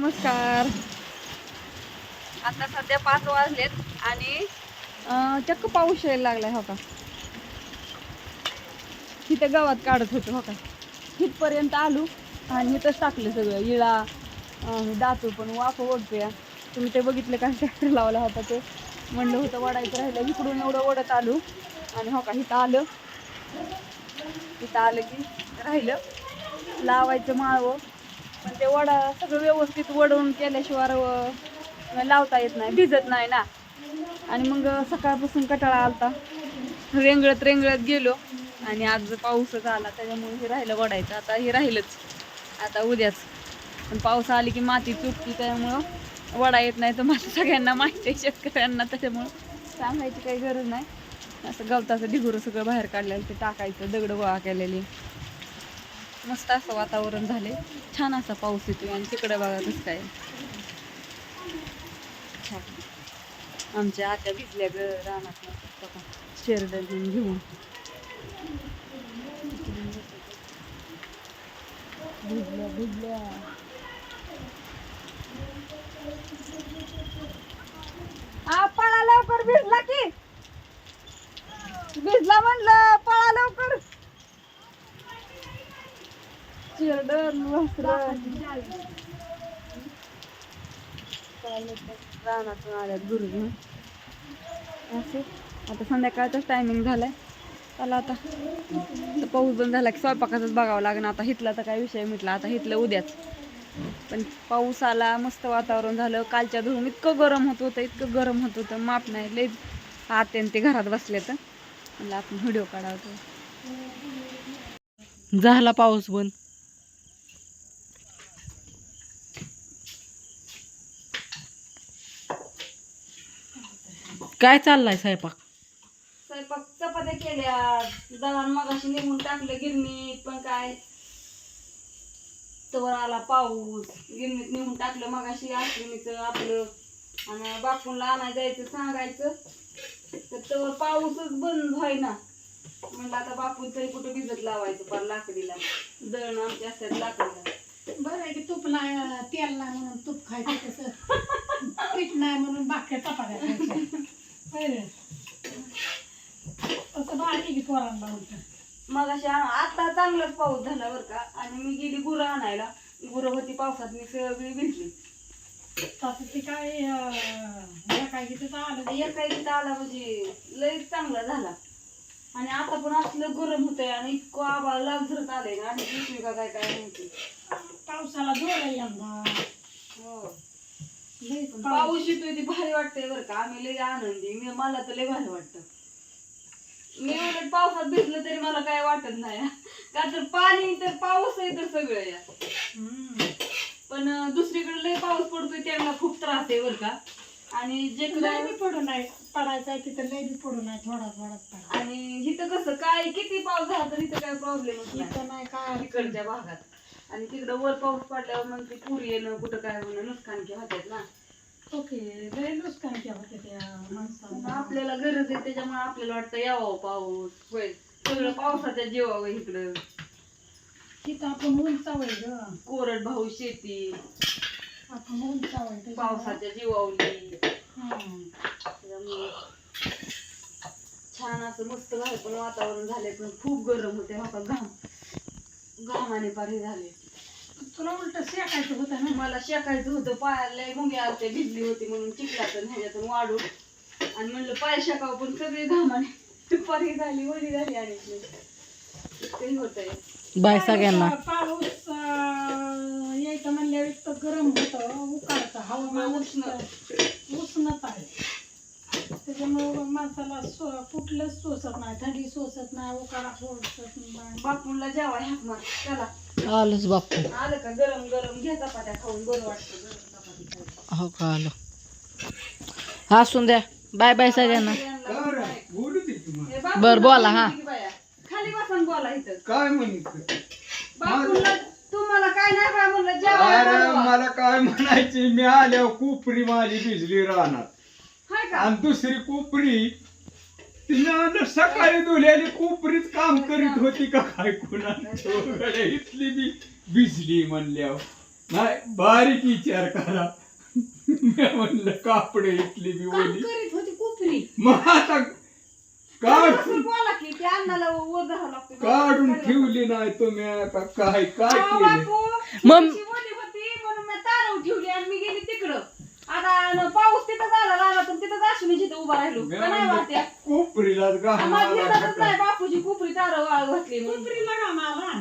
नमस्कार. आता सध्या पाच वाजलेत आणि चक्क पाऊस यायला लागलाय हो का? तिथं गावात काढत होतो हो का? तिथपर्यंत आलो आणि इथंच टाकलं सगळं. इळा दातू पण वाफ ओढतोय. तुम्ही ते बघितलं का? ट्रॅक्टर लावला होता ते. म्हणलं होतं वडायचं राहिलं. इकडून एवढं ओढत आलो आणि हो का इथं आलं. इथं आलं की राहिलं. लावायचं माळवं. पण ते वडा सगळं व्यवस्थित वडवून केल्याशिवाय लावता येत नाही भिजत नाही ना. आणि मग सकाळपासून कटाळा आलता. रेंगळत रेंगळत गेलो आणि आज पाऊसच आला त्याच्यामुळे हे राहिलं वडायचं. आता हे राहिलंच. आता उद्याच. पण पाऊस आली की माती चुकती त्यामुळं वडा येत नाही तर मला सगळ्यांना माहिती आहे शेतकऱ्यांना त्याच्यामुळं सांगायची काही गरज नाही. असं गवताचं ढिगुरं सगळं बाहेर काढलेलं ते टाकायचं दगड गोळा केलेली. मस्त असं वातावरण झाले छान असा पाऊस येतो आणि तिकडे बघा कसं काय. छान. आमच्या आत्या भिजल्या ग रानात. बघा घेऊन घेऊन. भिजल्या भिजल्या आ पळा लवकर भिजला की भिजला म्हणलं पळा लवकर चिरडन रानातून आल्यात गुरु घेऊन असे आता संध्याकाळचाच टायमिंग झालाय. चला आता. पाऊस बंद झाला की स्वयंपाकाचाच बघावं लागणार आता हितला तर काय विषय मिटला. आता हितलं उद्याच. पण पाऊस आला मस्त वातावरण झालं. कालच्या धरून इतकं गरम होत होतं इतकं गरम होत होतं. माप नाही लय आते ते घरात बसले तर. म्हणलं आपण व्हिडिओ काढावतो झाला पाऊस बंद. काय चाललाय स्वयंपाक? स्वयंपाक चपात्या केल्या. दळण मगाशी निघून टाकलं गिरणीत पण काय? तवर आला पाऊस. गिरणीत निघून टाकलं मगाशी आश्विनीचं आपलं. आणि बापूंला आणायला जायचं सांगायचं. तर तवर पाऊसच बंद व्हायना. म्हणलं आता बापून तरी कुठं भिजत लावायचं पार लाकडीला. दळण आमच्या असतात लाकडीला. बरं आहे की तूप नाही तेल नाही म्हणून तूप खायचं तसं. पीठ नाही म्हणून बाक्या चपात्या खायच्या होय रे. तसं बाकी की पोरांना उलट मगाशी आ- आता चांगलाच पाऊस झाला बरं का. आणि मी गेली गुरं आणायला. गुरं होती पावसात मी सगळी भिजली. तसं ते काय काय तिथं आलं एका इथं आला म्हणजे लय चांगला झाला. आणि आता पण असलं गरम होतंय आणि इतकं आबाळ लाग धरत आलंय ना. आणि काय काय माहिती. पावसाला जोर आहे यंदा. हो. पाऊस पाऊस. येतोय ती भारी वाटतंय बरं का. आम्ही लय आनंदी. मी मला तर लय भारी वाटतं. मी उलट पावसात भिजलं तरी मला काय वाटत नाही. का तर पाणी तर पाऊस आहे तर सगळं या. पण दुसरीकडे लय पाऊस पडतोय त्यांना खूप त्रास आहे बरं का. आणि जे बी पडू नाही पडायचं आहे तिथं लई बी पडू नाही थोडा थोडाच पडा. आणि इथं कसं काय किती पाऊस झाला तर इथं काय प्रॉब्लेमच नाही. इथं नाही काय तिकडच्या भागात. आणि तिकडं वर पाऊस पडल्यावर मग ते पूर येणं कुठं काय होणं नुकसान की होतात ना. ओके लई नुकसान केलं होते त्या पण माणसाला आपल्याला गरज आहे त्याच्यामुळे आपल्याला वाटतं यावं पाऊस. होय सगळं पावसाच्या जीवावं इकडं. तिथं आपण उंचावय ग. कोरड भाऊ शेती. आपण उंचावय पावसाच्या जीवावली. त्याच्यामुळे छान असं मस्त झालं पण वातावरण झाले पण खूप गरम होते का घाम घामाने पारी झाले तुला उलट शेकायचं होतं ना मला शेकायचं होतं. पायाला मुंगे आलते भिजली होती म्हणून चिखलातून ह्याच्यातून वाढून. आणि म्हणलं पाय शेकावं पण सगळे घामाने. पारी झाली वली झाली आणि ते होतंय. बाय सगळ्यांना. पाऊस यायचं म्हणल्यावर इतकं गरम होतं उकाळतं हवामान उष्ण. उष्णता आहे. त्याच्यामुळे माणसाला सो कुठलंच सोसत नाही थंडी सोसत नाही उकाळा सोसत नाही. बापूंला जेवा ह्याक मार चला. आलोच बापू. आलं का? गरम गरम. घ्या चपात्या खाऊन. बरं वाटतं. गरम चपाती खाऊन. हो का आलो? असून द्या. बाय बाय सगळ्यांना. हे बापूंला बरं, बोला, हा. बोलली की बाया. खाली बसून बोला इथं. काय म्हणत? बापूंला तुम्हाला काय नाही बाय म्हणलं जेवा अरे मला काय म्हणायचे? मी आल्यावर कोपरी माझी भिजली राहणार. हाय का? आणि दुसरी कोपरी तिनं सकाळी धुल्याली कोपरीच काम करीत होती का काय कुणा इथली बी भिजली म्हणल्यावर. नाही बारीक विचार करा. मी म्हणलं कापडे इथली बी ओली. करीत होती कुपरी. मग आता काढ असं बोला की त्या अन्नाला वर धरावं लागतं. काढून ठेवली नाही तुम्ही आता. काय काय केलं? होती म्हणून मी तारव ठेवली आणि मी गेली तिकडं. आता न पाऊस तिथं झाला रानातून तिथं असून जिथं उभा राहिलो. का नाही कोपरीला नाही कुपरी तारव वाळ घातली म्हणून. कुत्रीला कामाला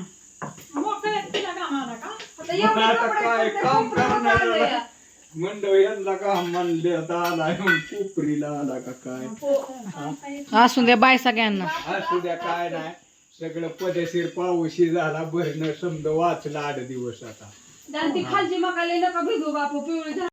मोकळ्या तिला कामाला का आता एवढे मग आता कपडे काय कुठे काम कोपऱ्यावर करणार काढलंय? आहे? म्हणलं यांना का म्हणले आता आला कोपरीला आला का काय? हो. असून द्या बाय सगळ्यांना. असू द्या काय नाही. सगळं पदेशीर पाऊशी झाला भरणं समजा वाचला आठ दिवस आता. आणि ती खालची मकाले नका भिजू बापू पिवळी झाली.